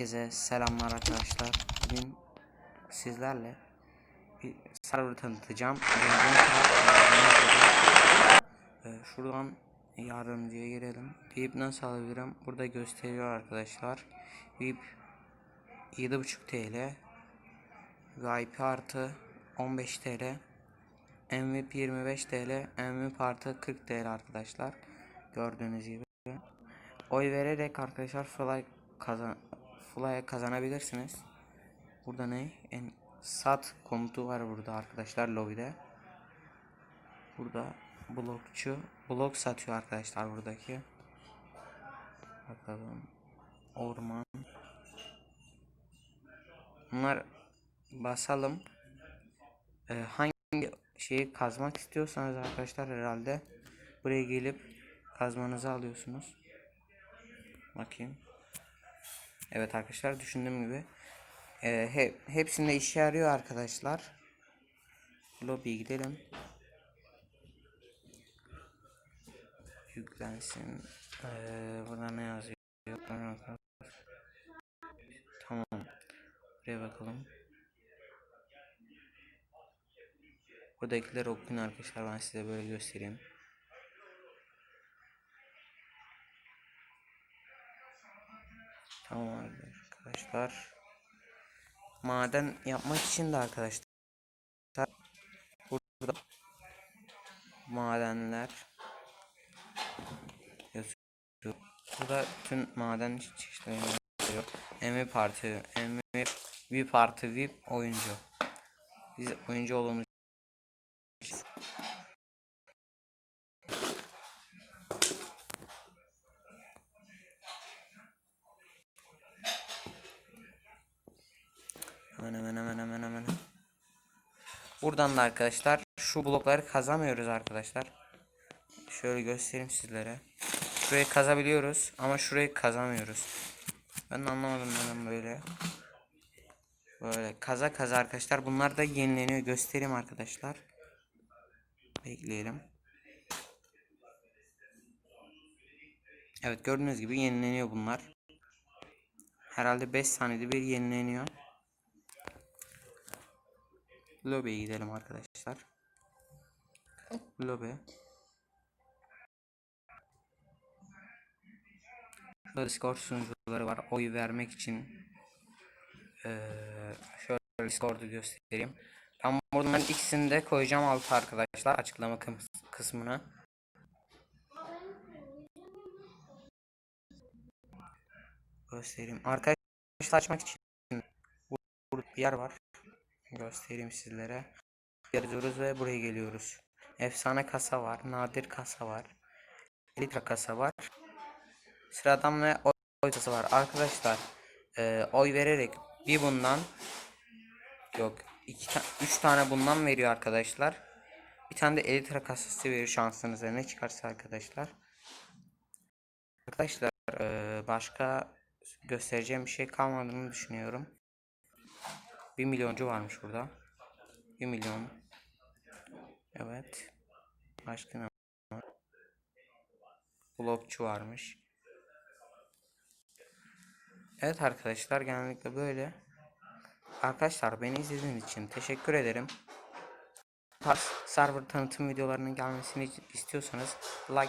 Herkese selamlar arkadaşlar. Bugün sizlerle bir server tanıtacağım. Ee, şuradan yardımcıya girelim. VIP nasıl alabilirim? Burada gösteriyor arkadaşlar. VIP 7.5 TL. VIP artı 15 TL. MVP 25 TL. MVP artı 40 TL arkadaşlar. Gördüğünüz gibi. Oy vererek arkadaşlar fly kazan fly kazanabilirsiniz. Burada ne? En sat komutu var burada arkadaşlar lobide. Burada blokçu blok satıyor arkadaşlar buradaki. Bakalım. Orman. Bunlar basalım. Ee, hangi şeyi kazmak istiyorsanız arkadaşlar herhalde buraya gelip kazmanızı alıyorsunuz. Bakayım. Evet arkadaşlar düşündüğüm gibi. Ee, he, hepsinde işe yarıyor arkadaşlar. Lobby'ye gidelim. Yüklensin. Ee, burada ne yazıyor? Tamam. Buraya bakalım. Buradakileri okuyun arkadaşlar. Ben size böyle göstereyim. Tamam arkadaşlar. Maden yapmak için de arkadaşlar burada madenler. Burada tüm maden çeşitleri yazıyor. MVP parti, MVP VIP artı VIP oyuncu. Biz oyuncu olduğumuz için Hemen hemen hemen hemen hemen. Buradan da arkadaşlar şu blokları kazamıyoruz arkadaşlar. Şöyle göstereyim sizlere. Şurayı kazabiliyoruz ama şurayı kazamıyoruz. Ben de anlamadım neden böyle. Böyle kaza kaza arkadaşlar. Bunlar da yenileniyor. Göstereyim arkadaşlar. Bekleyelim. Evet gördüğünüz gibi yenileniyor bunlar. Herhalde 5 saniyede bir yenileniyor. Lobby'ye gidelim arkadaşlar. Burada Discord sunucuları var. Oy vermek için ee, şöyle Discord'u göstereyim. Ben buradan ikisini de koyacağım altı arkadaşlar açıklama kıs- kısmına. Göstereyim. Arkadaşlar açmak için burada bir yer var. Göstereyim sizlere. Yazıyoruz ve buraya geliyoruz. Efsane kasa var. Nadir kasa var. Litre kasa var. Sıradan ve oy kasası var. Arkadaşlar e, oy vererek bir bundan yok iki ta üç tane bundan veriyor arkadaşlar. Bir tane de elitre kasası veriyor şansınıza ne çıkarsa arkadaşlar. Arkadaşlar e, başka göstereceğim bir şey kalmadığını düşünüyorum. 1 milyoncu varmış burada. 1 milyon. Evet. Başka ne var? Blokçu varmış. Evet arkadaşlar genellikle böyle. Arkadaşlar beni izlediğiniz için teşekkür ederim. Tarz server tanıtım videolarının gelmesini istiyorsanız like